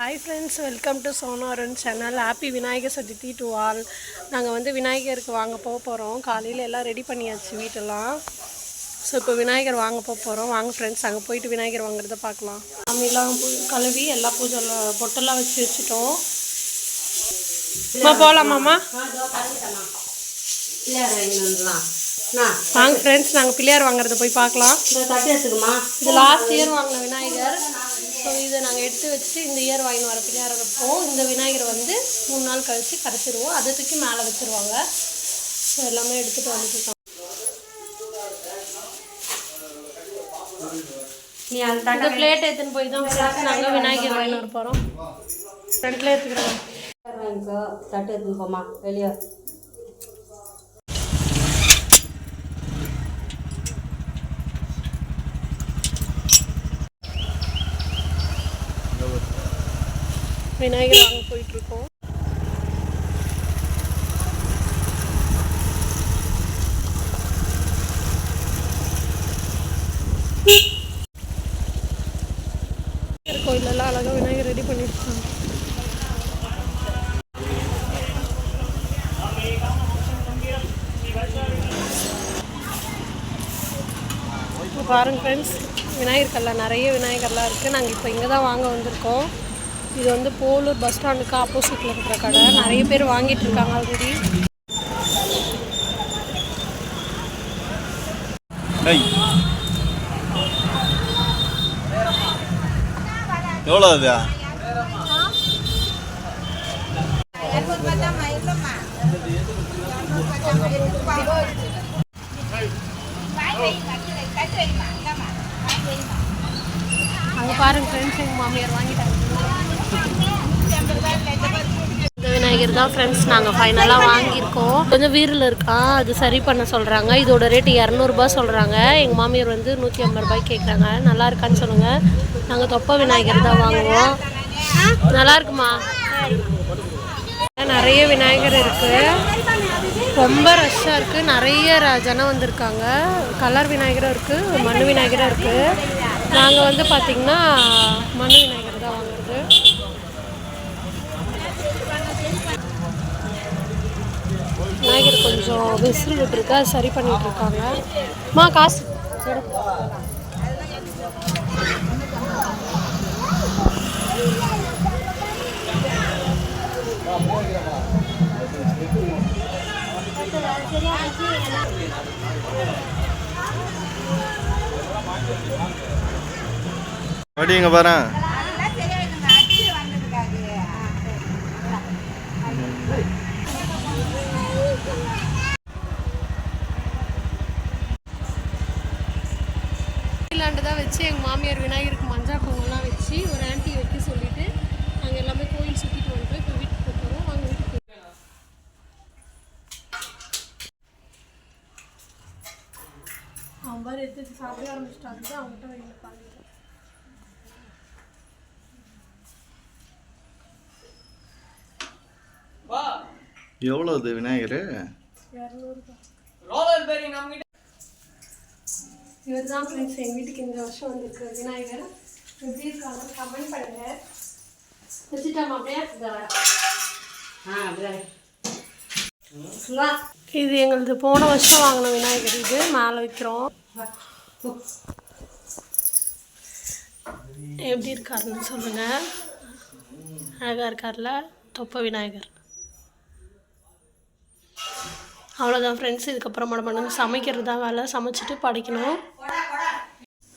Hi friends welcome to Sonaran channel happy Vinayagar Chaturthi to all நாங்கள் வந்து விநாயகருக்கு வாங்க போக போகிறோம் காலையில் எல்லாம் ரெடி பண்ணியாச்சு வீட்டெல்லாம். ஸோ இப்போ விநாயகர் வாங்க போக போகிறோம் வாங்க ஃப்ரெண்ட்ஸ் அங்கே போயிட்டு விநாயகர் வாங்குறத பார்க்கலாம். சாமிலாம் பூ கழுவி எல்லா பூஜை பொட்டெல்லாம் வச்சு வச்சுட்டோம். அம்மா போகலாமாம்மா வாங்கி ஃப்ரெண்ட்ஸ் நாங்கள் பிள்ளையார் வாங்குறத போய் பார்க்கலாம். இது லாஸ்ட் இயர் வாங்கின விநாயகர் ஸோ இதை நாங்கள் எடுத்து வச்சுட்டு இந்த இயர் வாங்கின்னு வர பிள்ளையாரை வைப்போம். இந்த விநாயகரை வந்து மூணு நாள் கழித்து கரைச்சிருவோம். அதை தூக்கி மேலே வச்சுருவாங்க. ஸோ எல்லாமே எடுத்துகிட்டு வந்துட்டு நீ அந்த இந்த பிளேட் எடுத்துன்னு போய் தான் நாங்கள் விநாயகர் வாங்கின்னு வர போகிறோம் ஃப்ரண்ட்லேயே எடுத்துக்கிறோம். தட்டு எடுத்துன்னு போமா வெளியே. விநாயகர் வாங்க போயிட்டுருக்கோம். கோயிலெல்லாம் அழகாக விநாயகர் ரெடி பண்ணியிருக்காங்க. பாருங்க ஃப்ரெண்ட்ஸ் விநாயகர் நிறைய விநாயகர்லாம் இருக்குது நாங்கள் இப்போ இங்கே தான் வாங்க வந்திருக்கோம். இது வந்து போலூர் பஸ் ஸ்டாண்டுக்கு ஆப்போசிட்டில் இருக்கிற கடை. நிறைய பேர் வாங்கிட்டு இருக்காங்க ஆல்ரெடி எவ்வளோ அது? அங்கே பாருங்க ஃப்ரெண்ட்ஸ் எங்கள் மாமியார் வாங்கிட்டாங்க. காய்கறி தான் ஃப்ரெண்ட்ஸ் நாங்கள் ஃபைனலாக வாங்கியிருக்கோம். கொஞ்சம் வீரில் இருக்கா? அது சரி பண்ண சொல்கிறாங்க இதோட ரேட்டு இரநூறுபா சொல்கிறாங்க எங்கள் மாமியார் வந்து நூற்றி ஐம்பது ரூபாய் கேட்குறாங்க நல்லா இருக்கான்னு சொல்லுங்கள் நாங்கள் தொப்ப விநாயகர் தான் வாங்குவோம். நல்லா இருக்குமா? நிறைய விநாயகர் இருக்குது ரொம்ப ரஷ்ஷாக இருக்குது நிறைய ஜனம் வந்திருக்காங்க. கலர் விநாயகரும் இருக்குது மண் விநாயகரும் இருக்குது நாங்கள் வந்து பார்த்திங்கன்னா மண் விநாயகர் தான் வாங்குறது விநாயகர் கொஞ்சம் விசில் விட்டுருக்கு அது சரி பண்ணிட்டு இருக்காங்க மா காசு எடு. வடி பாரு தான் வச்சு எங்கள் மாமியார் விநாயகருக்கு மஞ்சா குங்குமம்லாம் வச்சு ஒரு ஆன்ட்டி வைக்க சொல்லிட்டு நாங்கள் எல்லாமே கோயில் சுற்றிட்டு வந்துட்டு இப்போ வீட்டுக்கு போக போகிறோம் வாங்க வீட்டுக்கு அவன் பாரு எடுத்து சாப்பிட ஆரம்பிச்சிட்டாங்க. அவங்ககிட்ட வெளியில் பாருங்க. எவ்வளோ அது விநாயகர்? இரநூறுபா. இவர் தான் ஃப்ரெண்ட்ஸ் எங்கள் வீட்டுக்கு இந்த வருஷம் வந்திருக்கிற விநாயகர் எப்படி இருக்காங்க கமெண்ட் பண்ணுங்க. வச்சுட்டாமா அப்படியே? இது. எங்களது போன வருஷம் வாங்கின விநாயகர். இது மேலே வைக்கிறோம். எப்படி இருக்காருன்னு சொல்லுங்க. அழகாக இருக்கார்ல? தொப்ப விநாயகர். அவ்வளோதான் ஃப்ரெண்ட்ஸ் இதுக்கப்புறம் பண்ணணும் சமைக்கிறது தான் வேலை சமைச்சிட்டு படைக்கணும்.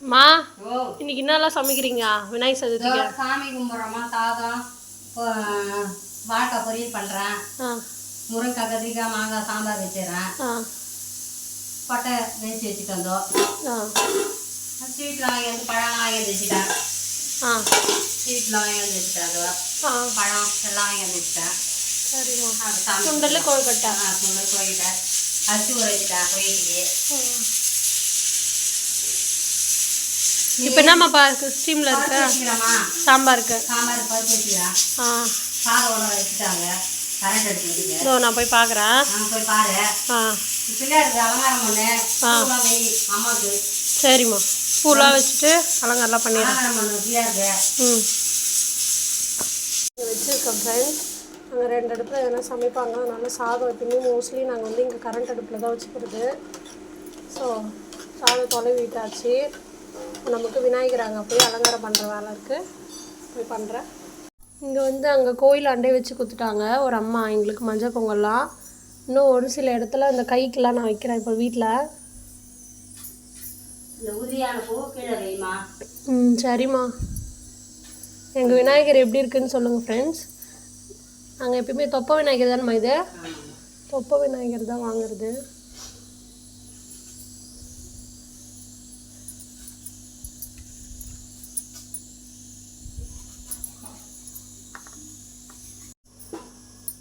மா இன்னைக்கு என்னெல்லாம் சமைக்கிறீங்க? விநாயகர் சதுர்த்திக்கு. சாமி கும்பிட்றோமா சாதம் இப்போ, வாழைக்காய் பொரியல் பண்ணுறேன் முருங்கைக்காய் கத்திரிக்காய் மாங்காய் சாம்பார் வச்சிடுறேன் ஆ. கொட்டை வேஸ்ட் வச்சுட்டு வந்தோம். ஆ. ஸ்வீட்லாம் வாங்கி வந்து பழம் வாங்கி வந்து வச்சுட்டேன். ஆ. ஸ்வீட்லாம் வாங்கி வந்து வச்சுட்டேன் அது. ஆ. பழம் எல்லாம் வாங்கி வந்து வச்சுட்டேன். சரிம்மா ஆ சுண்டல் கோயிட்டேன் அரிசி ஊற வச்சுட்டேன் கோயிலுக்கு இப்போ என்னம்மா ஸ்டீமில் இருக்க சாம்பாருக்கு சாம்பார் பருப்பு ஆ சாதம் உணவு வச்சுட்டாங்க கரண்ட் அடிச்சுக்கிட்டு இதோ நான் போய் பார்க்குறேன் போய் பாரு ஆ பிள்ளையாருக்கு அலங்காரம் பண்ணு அம்மாவுக்கு சரிம்மா பூலாம் வச்சுட்டு அலங்காரம்லாம் பண்ணிடுறேன் அலங்காரம் பண்ணு பிள்ளையாருக்கு ம் இருக்கோம் ஃப்ரெண்ட்ஸ் ரெண்டு அடுப்பில் எதனா சமைப்பாங்க அதனால சாதம் எப்பயுமே மோஸ்ட்லி நாங்கள் வந்து இங்கே கரண்ட் அடுப்பில் தான் வச்சுக்கிறது. ஸோ சாதம் தொலை விட்டாச்சு நமக்கு விநாயகர் அங்கே போய் அலங்காரம் பண்ணுற வேலை இருக்குது போய் பண்ணுறேன் இங்கே வந்து அங்கே கோயில் அண்டை வச்சு கொடுத்துட்டாங்க ஒரு அம்மா எங்களுக்கு மஞ்சள் பொங்கல்லாம். இன்னும் ஒரு சில இடத்துல இந்த கைக்கெல்லாம் நான் வைக்கிறேன் இப்போ வீட்டில் ம் சரிம்மா. எங்கள் விநாயகர் எப்படி இருக்குன்னு சொல்லுங்கள் ஃப்ரெண்ட்ஸ் நாங்கள் எப்பயுமே தொப்ப விநாயகர் தானே இது? தொப்ப விநாயகர் தான் வாங்குறது.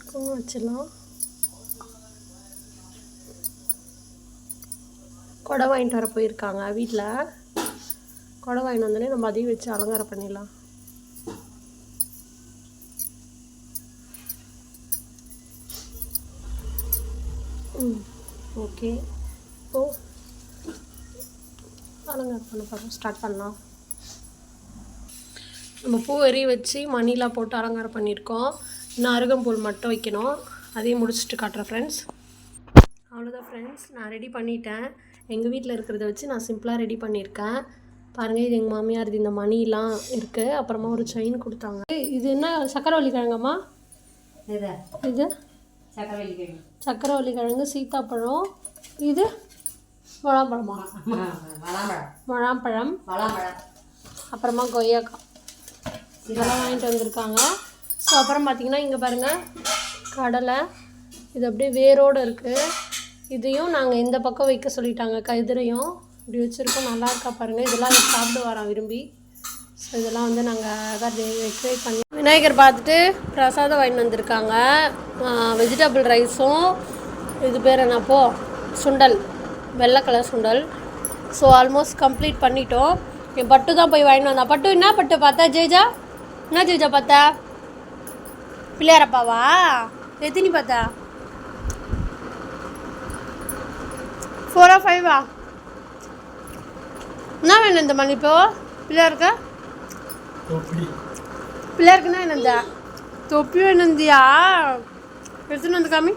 குங்குமம் வச்சிடலாம். கொடை வாங்கிட்டு வர போயிருக்காங்க வீட்டில் கொடை வாங்கிட்டு வந்தோடனே நம்ம அதையும் வச்சு அலங்காரம் பண்ணிடலாம் ம் ஓகே. இப்போ அலங்காரம் பண்ண போகிறோம் ஸ்டார்ட் பண்ணலாம். நம்ம பூ எறி வச்சு மணிலாம் போட்டு அலங்காரம் பண்ணியிருக்கோம். இன்னும் அருகம்புல் மட்டும் வைக்கணும். அதையும் முடிச்சுட்டு காட்டுறேன் ஃப்ரெண்ட்ஸ் அவ்வளோதான் ஃப்ரெண்ட்ஸ் நான் ரெடி பண்ணிட்டேன். எங்கள் வீட்டில் இருக்கிறத வச்சு நான் சிம்பிளாக ரெடி பண்ணியிருக்கேன். பாருங்கள் இது எங்கள் மாமியார் இது இந்த மணிலாம் இருக்குது அப்புறமா ஒரு செயின் கொடுத்தாங்க. இது என்ன? சக்கரவள்ளி கிழங்கம்மா? இது இது? சக்கரவள்ளி கிழங்கு சக்கரவள்ளி கிழங்கு சீத்தாப்பழம் இது முழாம்பழமா வளாம்பழம் முழாம்பழம் வளாம்பழம் அப்புறமா கொய்யாக்காய் இதெல்லாம் வாங்கிட்டு வந்திருக்காங்க. ஸோ அப்புறம் பார்த்தீங்கன்னா இங்கே பாருங்கள் கடலை இது அப்படியே வேரோடு இருக்குது இதையும் நாங்கள் இந்த பக்கம் வைக்க சொல்லிட்டாங்க. கதிரையும். இப்படி வச்சுருக்கோம். நல்லா இருக்கா பாருங்கள் இதெல்லாம் இவர் சாப்பிட வரோம் விரும்பி. இதெல்லாம் வந்து நாங்கள் அதான் டெக்கரேட் பண்ணி விநாயகர் பார்த்துட்டு பிரசாதம் வாங்கிட்டு வந்திருக்காங்க. வெஜிடபிள் ரைஸும் இது பேர் என்னப்போ சுண்டல் வெள்ளை கலர் சுண்டல். ஸோ ஆல்மோஸ்ட் கம்ப்ளீட் பண்ணிட்டோம். என் பட்டு தான் போய் வாங்கிட்டு வந்தா. பட்டு என்ன பட்டு பார்த்தா ஜெய்ஜா என்ன ஜெய்ஜா பார்த்தா? பிள்ளையாரப்பாவா எத்தினி பார்த்தா? ஃபோரா ஃபைவா என்ன வேணும் இந்த மணி இப்போ பிள்ளையாருக்கு? பிள்ளையாருக்குன்னா என்னந்தா? தொப்பி வேணுந்தியா எடுத்துன்னு வந்து காமி.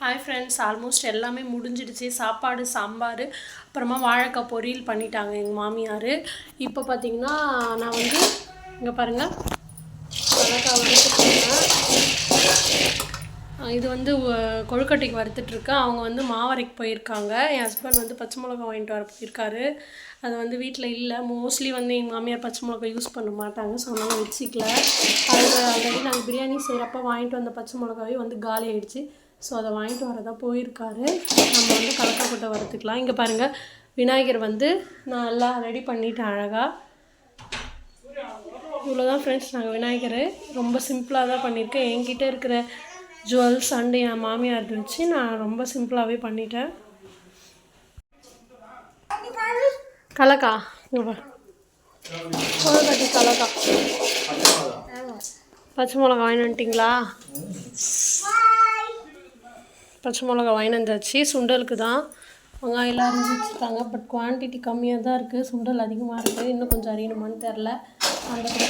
ஹாய் ஃப்ரெண்ட்ஸ் ஆல்மோஸ்ட் எல்லாமே முடிஞ்சிடுச்சு. சாப்பாடு சாம்பார் அப்புறமா வாழைக்காய் பொரியல் பண்ணிட்டாங்க எங்கள் மாமியார். இப்போ பார்த்தீங்கன்னா நான் வந்து இங்கே பாருங்கள் வாழைக்காய் வறுத்துட்ருக்கேன் இது வந்து கொழுக்கட்டைக்கு வறுத்துட்ருக்கேன் அவங்க வந்து மாவரைக்கு போயிருக்காங்க. என் ஹஸ்பண்ட் வந்து பச்சை மிளகா வாங்கிட்டு வர போயிருக்காரு. அது வந்து வீட்டில் இல்லை. மோஸ்ட்லி வந்து எங்கள் மாமியார் பச்சை மிளகா யூஸ் பண்ண மாட்டாங்க. ஸோ அதனால் வச்சுக்கல. அது ஆல்ரெடி நாங்கள் பிரியாணி செய்கிறப்ப வாங்கிட்டு வந்த பச்சை மிளகாவே வந்து காலி ஆயிடுச்சு. ஸோ அதை வாங்கிட்டு வரதான் போயிருக்காரு. நம்ம வந்து கலக்காக்கொட்டை வறுத்துக்கலாம். இங்கே பாருங்கள் விநாயகர் வந்து நான் எல்லாம் ரெடி பண்ணிட்டேன் அழகாக இவ்வளோதான் ஃப்ரெண்ட்ஸ் நாங்கள் விநாயகர் ரொம்ப சிம்பிளாக தான் பண்ணியிருக்கேன் என்கிட்ட இருக்கிற ஜுவல்ஸ் அண்டு என் மாமியார் வச்சு நான் ரொம்ப சிம்பிளாகவே பண்ணிட்டேன். கலக்கா. இங்க கலக்கா. பச்சை மிளகா வாங்கினுட்டிங்களா பச்சை மிளகா வாங்கிட்டு சுண்டலுக்கு தான். வெங்காயம்லாம் அரிஞ்சு வச்சுருக்காங்க. பட் குவான்டிட்டி கம்மியாக தான் இருக்குது சுண்டல் அதிகமாக இருக்குது இன்னும் கொஞ்சம் அறியணுமான்னு தெரில. அந்த கூட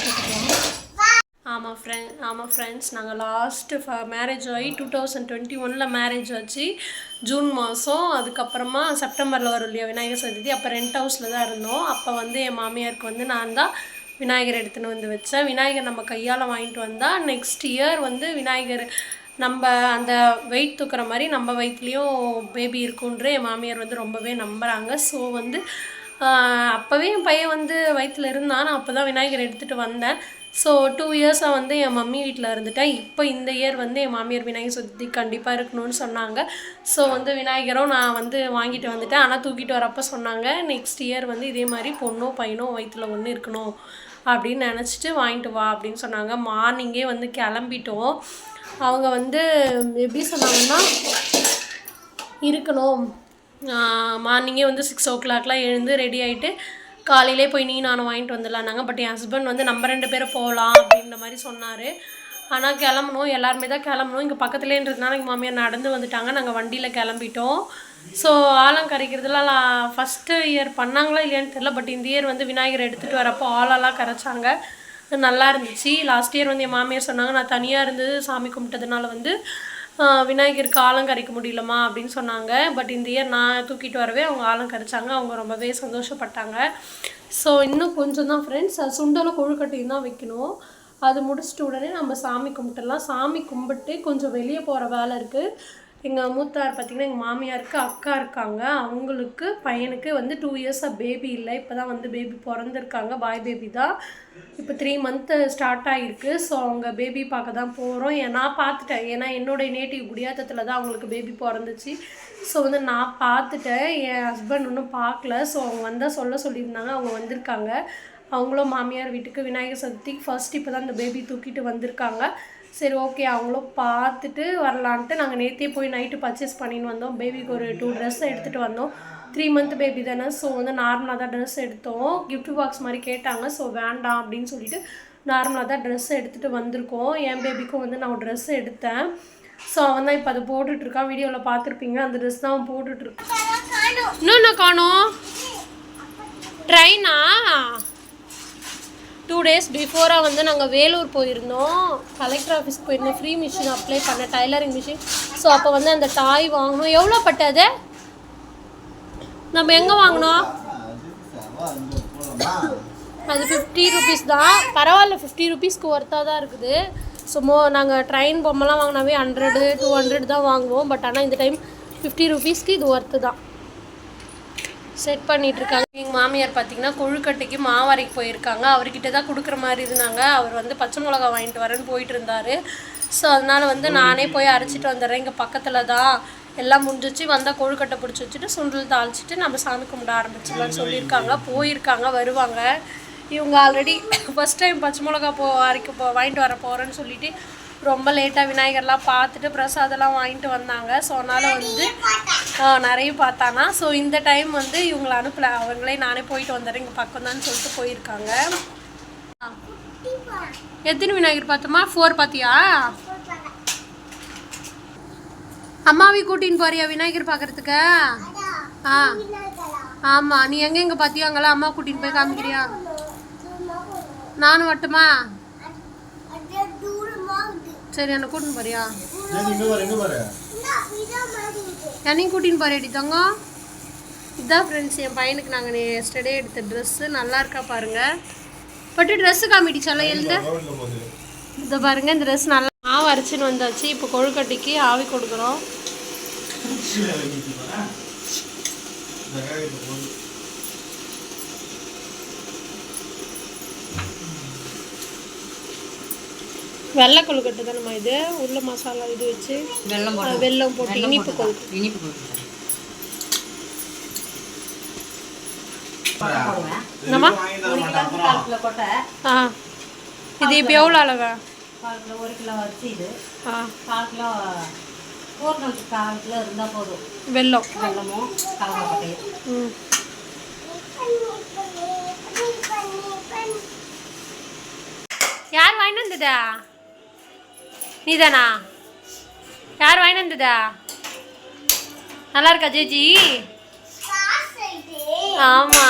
ஆமாம் ஃப்ரெண்ட் ஆமாம் ஃப்ரெண்ட்ஸ் நாங்கள் லாஸ்ட்டு ஃப மேரேஜ் ஆகி டூ தௌசண்ட் டுவெண்ட்டி ஒனில் மேரேஜ் ஆச்சு. ஜூன் மாதம் அதுக்கப்புறமா செப்டம்பரில் வரும் இல்லையா விநாயகர் சதுர்த்தி. அப்போ ரெண்ட் ஹவுஸில் தான் இருந்தோம். அப்போ வந்து என் மாமியாருக்கு வந்து நான் தான் விநாயகர் எடுத்துன்னு வந்து வச்சேன். விநாயகர் நம்ம கையால் வாங்கிட்டு வந்தால் நெக்ஸ்ட் இயர் வந்து விநாயகர் நம்ம அந்த வெயிட் தூக்குற மாதிரி நம்ம வயிற்றுலேயும் பேபி இருக்குன்ற என் மாமியார் வந்து ரொம்பவே நம்புகிறாங்க ஸோ வந்து அப்போவே என் பையன் வந்து வயிற்றில் இருந்தான். நான் அப்போ தான் விநாயகர் எடுத்துகிட்டு வந்தேன். ஸோ டூ இயர்ஸாக வந்து என் மம்மி வீட்டில் இருந்துட்டேன். இப்போ இந்த இயர் வந்து என் மாமியார் விநாயகர் சதுர்த்தி கண்டிப்பாக இருக்கணும்னு சொன்னாங்க. ஸோ வந்து விநாயகரும் நான் வந்து வாங்கிட்டு வந்துட்டேன். ஆனால் தூக்கிட்டு வரப்போ சொன்னாங்க நெக்ஸ்ட் இயர் வந்து இதே மாதிரி பொண்ணோ பையனோ வயிற்றில் ஒன்று இருக்கணும். அப்படின்னு நினச்சிட்டு வாங்கிட்டு வா அப்படின்னு சொன்னாங்க. மார்னிங்கே வந்து கிளம்பிட்டோம். அவங்க வந்து எப்படி சொன்னாங்கன்னா இருக்கணும். மார்னிங்கே வந்து சிக்ஸ் ஓ கிளாக்லாம் எழுந்து ரெடி ஆகிட்டு காலையிலே போய் நீ நானும் வாங்கிட்டு வந்துடலான்னாங்க. பட் என் ஹஸ்பண்ட் வந்து நம்ம ரெண்டு பேரும் போகலாம் அப்படின்ற மாதிரி சொன்னார். ஆனால் கிளம்பணும். எல்லாருமே தான் கிளம்பணும். இங்கே பக்கத்துலேன்றதுனால எங்கள் மாமியார் நடந்து வந்துட்டாங்க. நாங்கள் வண்டியில் கிளம்பிட்டோம். ஸோ ஆலம் கரைக்கிறதுலாம் ஃபஸ்ட்டு இயர் பண்ணாங்களா இல்லையான்னு தெரில பட் இந்த இயர் வந்து விநாயகர் எடுத்துகிட்டு வரப்போ ஆளெல்லாம் கரைச்சாங்க. நல்லா இருந்துச்சு. லாஸ்ட் இயர் வந்து என் மாமியார் சொன்னாங்க நான் தனியாக இருந்து சாமி கும்பிட்டதுனால வந்து விநாயகருக்கு ஆலம் கரைக்க முடியலம்மா அப்படின்னு சொன்னாங்க. பட் இந்த இயர் நான் தூக்கிட்டு வரவே அவங்க ஆலம் கரைச்சாங்க. அவங்க ரொம்பவே சந்தோஷப்பட்டாங்க. ஸோ இன்னும் கொஞ்சம் தான் ஃப்ரெண்ட்ஸ் சுண்டலும் கொழுக்கட்டையும் தான் வைக்கணும். அது முடிச்சிட்ட உடனே நம்ம சாமி கும்பிட்டுலாம் சாமி கும்பிட்டு கொஞ்சம் வெளியே போகிற வேலை இருக்குது எங்கள் மூத்தார் பார்த்திங்கன்னா எங்கள் மாமியாருக்கு அக்கா இருக்காங்க. அவங்களுக்கு பையனுக்கு வந்து டூ இயர்ஸாக பேபி இல்லை. இப்போ தான் வந்து பேபி பிறந்திருக்காங்க. பாய் பேபி தான். இப்போ த்ரீ மந்த்து ஸ்டார்ட் ஆகிருக்கு ஸோ அவங்க பேபி பார்க்க தான் போகிறோம் நான் பார்த்துட்டேன். ஏன்னா என்னுடைய நேட்டிவ் குடியாத்தத்தில் தான் அவங்களுக்கு பேபி பிறந்துச்சு. ஸோ வந்து நான் பார்த்துட்டேன். என் ஹஸ்பண்ட் ஒன்றும் பார்க்கல. ஸோ அவங்க வந்தால் சொல்ல சொல்லியிருந்தாங்க. அவங்க வந்திருக்காங்க. அவங்களும் மாமியார் வீட்டுக்கு விநாயகர் சதுர்த்திக்கு ஃபர்ஸ்ட் இப்போ தான் இந்த பேபி தூக்கிட்டு வந்திருக்காங்க. சரி ஓகே அவங்களும் பார்த்துட்டு வரலான்ட்டு நாங்கள் நேற்றே போய் நைட்டு பர்ச்சேஸ் பண்ணின்னு வந்தோம். பேபிக்கு ஒரு டூ ட்ரெஸ் எடுத்துகிட்டு வந்தோம். த்ரீ மந்த் பேபி தானே. ஸோ வந்து நார்மலாக தான் ட்ரெஸ் எடுத்தோம். கிஃப்ட் பாக்ஸ் மாதிரி கேட்டாங்க. ஸோ வேண்டாம் அப்படின்னு சொல்லிட்டு நார்மலாக தான் ட்ரெஸ் எடுத்துகிட்டு வந்திருக்கோம். என் பேபிக்கும் வந்து நான் ட்ரெஸ் எடுத்தேன். ஸோ அவன் தான் இப்போ அதை போட்டுட்ருக்கான். வீடியோவில் பார்த்துருப்பீங்க. அந்த ட்ரெஸ் தான் அவன் போட்டுட்ருக்கான். இன்னும் காணும்? ட்ரெயினா? டூ டேஸ் பிஃபோராக வந்து நாங்கள் வேலூர் போயிருந்தோம். கலெக்டர் ஆஃபீஸ்க்கு போயிருந்தோம். ஃப்ரீ மிஷின் அப்ளை பண்ண டைலரிங் மிஷின் ஸோ அப்போ வந்து அந்த டாய் வாங்கணும். எவ்வளோ பட்டது? நம்ம எங்கே வாங்கினோம்? அது ஃபிஃப்டி ருபீஸ் தான். பரவாயில்ல ஃபிஃப்டி ருபீஸ்க்கு ஒர்த்தாக தான் இருக்குது. ஸோ மோ நாங்கள் ட்ரெயின் பொம்மைலாம் வாங்கினாவே ஹண்ட்ரடு டூ ஹண்ட்ரட் தான் வாங்குவோம். பட் ஆனால் இந்த டைம் ஃபிஃப்டி ருபீஸ்க்கு இது ஒர்த்து தான். செட் பண்ணிகிட்ருக்காங்க இருக்காங்க. எங்கள் மாமியார் பார்த்தீங்கன்னா கொழுக்கட்டைக்கு மாவரைக்கு போயிருக்காங்க. அவர்கிட்ட தான் கொடுக்குற மாதிரி இருந்தாங்க. அவர் வந்து பச்சை மிளகா வாங்கிட்டு வரேன்னு போயிட்டு இருந்தார். ஸோ அதனால் வந்து நானே போய் அரைச்சிட்டு வந்துடுறேன். இங்கே பக்கத்தில் தான் எல்லாம் முடிஞ்சிச்சு வந்தால் கொழுக்கட்டை பிடிச்சி வச்சுட்டு சுண்டல் தாளிச்சிட்டு நம்ம சாமி கும்பிட ஆரம்பிச்சிடலாம்னு சொல்லியிருக்காங்க. போயிருக்காங்க வருவாங்க. இவங்க ஆல்ரெடி ஃபஸ்ட் டைம் பச்சை மிளகா போ அரைக்க போ வாங்கிட்டு வர போகிறேன்னு சொல்லிட்டு ரொம்ப லேட்டாக விநாயகர்லாம் பார்த்துட்டு பிரசாதம்லாம் வாங்கிட்டு வந்தாங்க. ஸோ அதனால் வந்து நிறைய பார்த்தானா. ஸோ இந்த டைம் வந்து இவங்களை அனுப்பல. அவங்களே நானே போயிட்டு வந்துடுறேன். இங்கே பக்கம் தான் சொல்லிட்டு போயிருக்காங்க. எத்தனை விநாயகர் பார்த்தோமா? ஃபோர் பார்த்தியா? அம்மாவை கூட்டின்னு போறியா விநாயகர் பார்க்கறதுக்கு? ஆ. ஆமாம் நீ எங்கே எங்கே பார்த்தியோ அங்கெல்லாம் அம்மா கூட்டின்னு போய் காமிக்கிறியா? நானும் வட்டுமா சரி என்னை கூட்டின்னு போறியா? என்னையும் கூட்டின்னு போறேடி தங்கம் இதான் ஃப்ரெண்ட்ஸ் என் பையனுக்கு நாங்கள் எஸ்டர்டே எடுத்த ட்ரெஸ்ஸு நல்லா இருக்கா பாருங்க. பட்டு ட்ரெஸ்ஸு காமிடிச்சால எழுந்த. இதை பாருங்க இந்த ட்ரெஸ் நல்லா மாவு அரைச்சின்னு வந்தாச்சு. இப்போ கொழுக்கட்டைக்கு ஆவி கொடுக்குறோம். வெள்ளை கொழுக்கட்டை தானேம்மா இது? உள்ள மசாலா இது வச்சு வெள்ளம் வெல்லம் போட்டு இனிப்பு கொழுக்கட்டை இனிப்பு கொடுக்குறேன் போடுவேன் என்னம்மா ஒரு கிலோ கால் கிலோ கொட்டை ஆ. இது இப்போ எவ்வளோ அளவு? கால் கிலோ ஒரு கிலோ அரிசி இது. ஆ. கால் கிலோ பூர்ணத்துக்கு கால் கிலோ இருந்தால் போதும். வெல்லம் வெள்ளமும் கலந்தப்பட்டையும் ம். யார் வாங்கிட்டு வந்ததா? நீதானா? யார் வாங்கிட்டு வந்ததா? நல்லா இருக்கா ஜேஜி? ஆமா.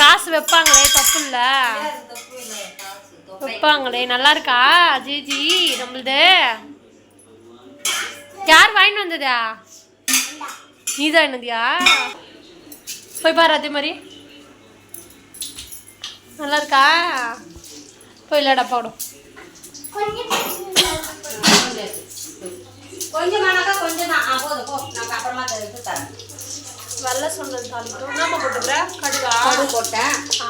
காசு வைப்பாங்களே தப்பு இல்லை வைப்பாங்களே நல்லா இருக்கா ஜிஜி நம்மளது. யார் வாங்கிட்டு வந்ததா? நீதான் என்னதியா போய் பாரு அதே மாதிரி. நல்லா இருக்கா போய் இல்லடா போடும் வெள்ளை சொன்னது தாளிக்கும் நம்ம போட்டுக்கிற கடுகு போட்டேன். ஆ.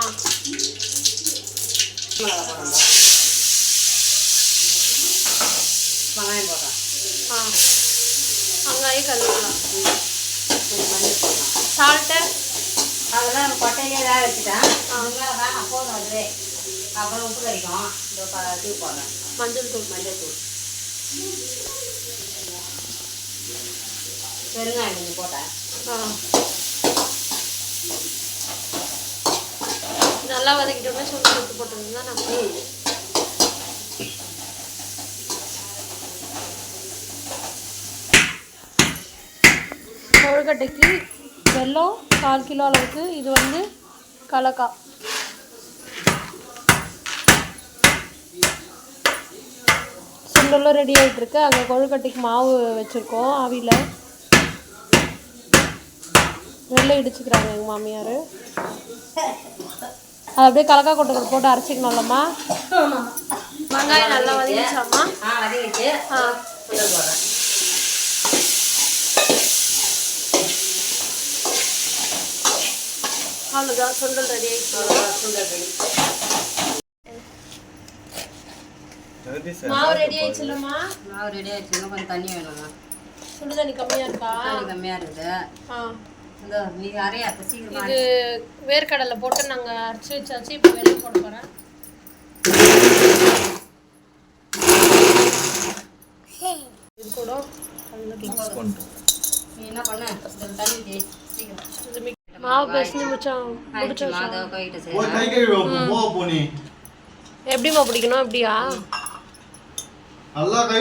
மிளகா வெங்காயம் போடுறேன் ஆ வெங்காயம் கருவேப்பிலாம் கொஞ்சம் மஞ்சள் போடலாம் சால்ட்டு அதெல்லாம் கொட்டையிலே வேக வச்சுட்டேன் அவங்க வேணாம் போதும் அதுவே அப்புறம் உப்பு கறிக்கும் இந்த ப தூ போடுறேன் மஞ்சள் தூள் மஞ்சள் தூள் பெருங்காயம் கொஞ்சம் போட்டேன் ஆ நல்லா வதக்கிட்டோம்னா சுண்டல் உப்பு போட்டோம்னா நம்ம கொழுக்கட்டைக்கு வெள்ளம் கால் கிலோ அளவுக்கு இது வந்து கலக்கா சுண்டலும் ரெடி ஆகிட்டு இருக்கு அங்கே கொழுக்கட்டைக்கு மாவு வச்சுருக்கோம் ஆவியில் நெல்லை இடிச்சுக்கிறாங்க எங்கள் மாமியார். அது அப்படியே கலக்கா கொட்டைகள் போட்டு அரைச்சிக்கணும்லம்மா. வெங்காயம் நல்லா வதங்கிச்சாம்மா ஆ அவ்வளோதான் சுண்டல் ரெடி ரெடி மாவு ரெடி ஆயிடுச்சுல்லம்மா? மாவு ரெடி ஆயிடுச்சு. கொஞ்சம் தண்ணி வேணும்மா. சுடு தண்ணி கம்மியாக இருக்கா? தண்ணி கம்மியாக இருக்குது. ஆ. இது வேர்க்கடலை போட்டு நாங்கள் அரைச்சி வச்சாச்சு இப்போ வெளியே போட்டு போகிறேன் இது கூட என்ன பண்ண? மாவு பேசி முடிச்சோம் எப்படிமா பிடிக்கணும் அப்படியா நல்லா கை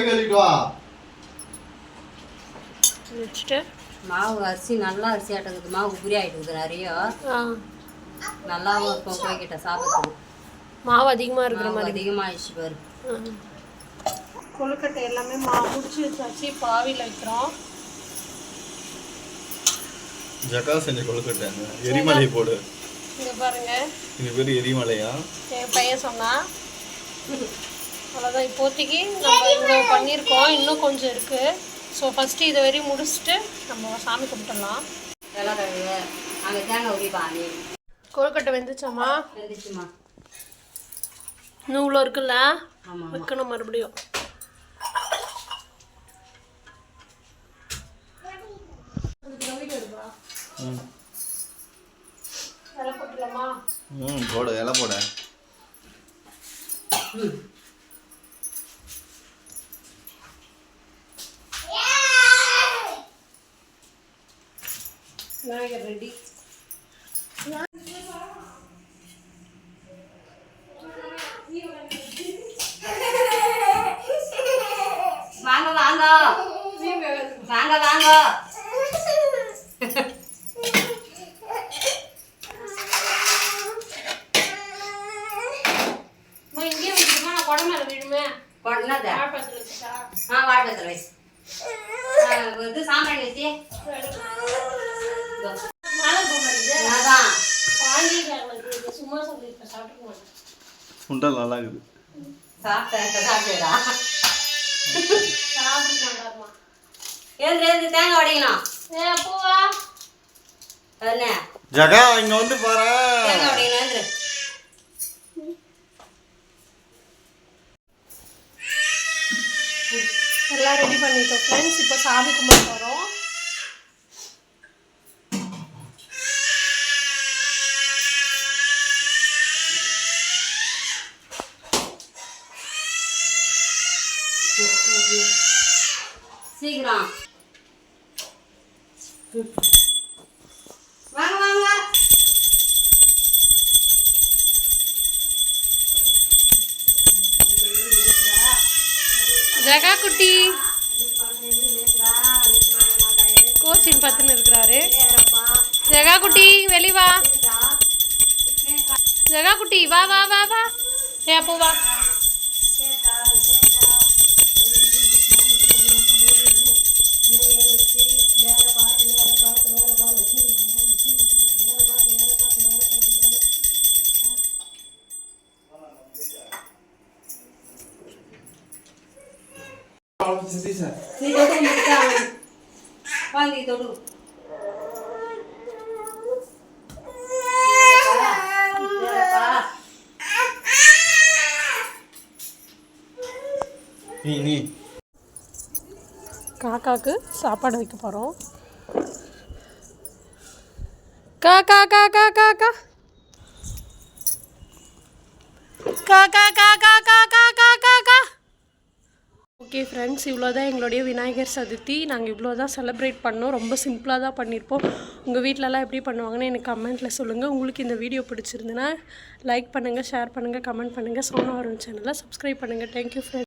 மாவு அரிசி நல்லா அரிசி ஆட்டத்துக்கு மாவு உபரி ஆகிட்டு நிறைய. நல்லாவும் இருக்கும் போய்கிட்ட சாப்பிட்றதுக்கு. மாவு அதிகமாக இருக்கிற மாதிரி. அதிகமாகிடுச்சு பாரு. கொழுக்கட்டை எல்லாமே மாவு முடிச்சு வச்சாச்சு இப்போ ஆவியில் வைக்கிறோம். ஜக்கா செஞ்ச கொழுக்கட்டாங்க எரிமலை போடு. இங்கே பாருங்க. இது பேர் எரிமலையா? என் பையன் சொன்னான் அவ்வளோதான் இப்போதைக்கு நம்ம இவ்வளோ பண்ணியிருக்கோம் இன்னும் கொஞ்சம் இருக்குது ஸோ ஃபஸ்ட்டு இதை வரையும் முடிச்சுட்டு நம்ம சாமி கும்பிட்டுடலாம். அங்கே தேங்காய் உரிப்பா நீ கொழுக்கட்டை வெந்துச்சாம்மா இவ்வளோ இருக்குல்ல? வைக்கணும் மறுபடியும். ம் போடு இலை போட. ம். விநாயகர் ரெடி வாங்க வாங்க. வாங்க வாங்க. குடமேல விழுமே. குடனதா? ஆ வாட்டத்தில் வயசு இது சாம்பிராணி வச்சு சுண்டல் நல்லா இருக்குது ஜகா இங்க வந்து பாரு. எல்லாம் ரெடி பண்ணிட்டோம். ஃப்ரெண்ட்ஸ் இப்போ சாமி கும்பிட்டு வரோம் ஜகா குட்டி கோச்சின் பத்துன்னு இருக்கிறாரு. ஜகா குட்டி வெளி வா. ஜகா குட்டி வா வா வா வா. ஏ அப்போ வா. நீ நீ காக்காவுக்கு சாப்பாடு வைக்க போகிறோம் கா கா கா கா காக்கா காக்கா காக்கா கா ஓகே ஃப்ரெண்ட்ஸ் இவ்வளோ தான் எங்களுடைய விநாயகர் சதுர்த்தி நாங்கள் இவ்வளோ தான் செலிப்ரேட் பண்ணோம் ரொம்ப சிம்பிளாக தான் பண்ணியிருப்போம் உங்கள் வீட்டிலலாம் எப்படி பண்ணுவாங்கன்னு எனக்கு கமெண்ட்டில் சொல்லுங்கள் உங்களுக்கு இந்த வீடியோ பிடிச்சிருந்துன்னா லைக் பண்ணுங்கள் ஷேர் பண்ணுங்கள் கமெண்ட் பண்ணுங்கள் சோனா வரும் சேனலை சப்ஸ்கிரைப் பண்ணுங்கள் தேங்க்யூ ஃப்ரெண்ட்ஸ்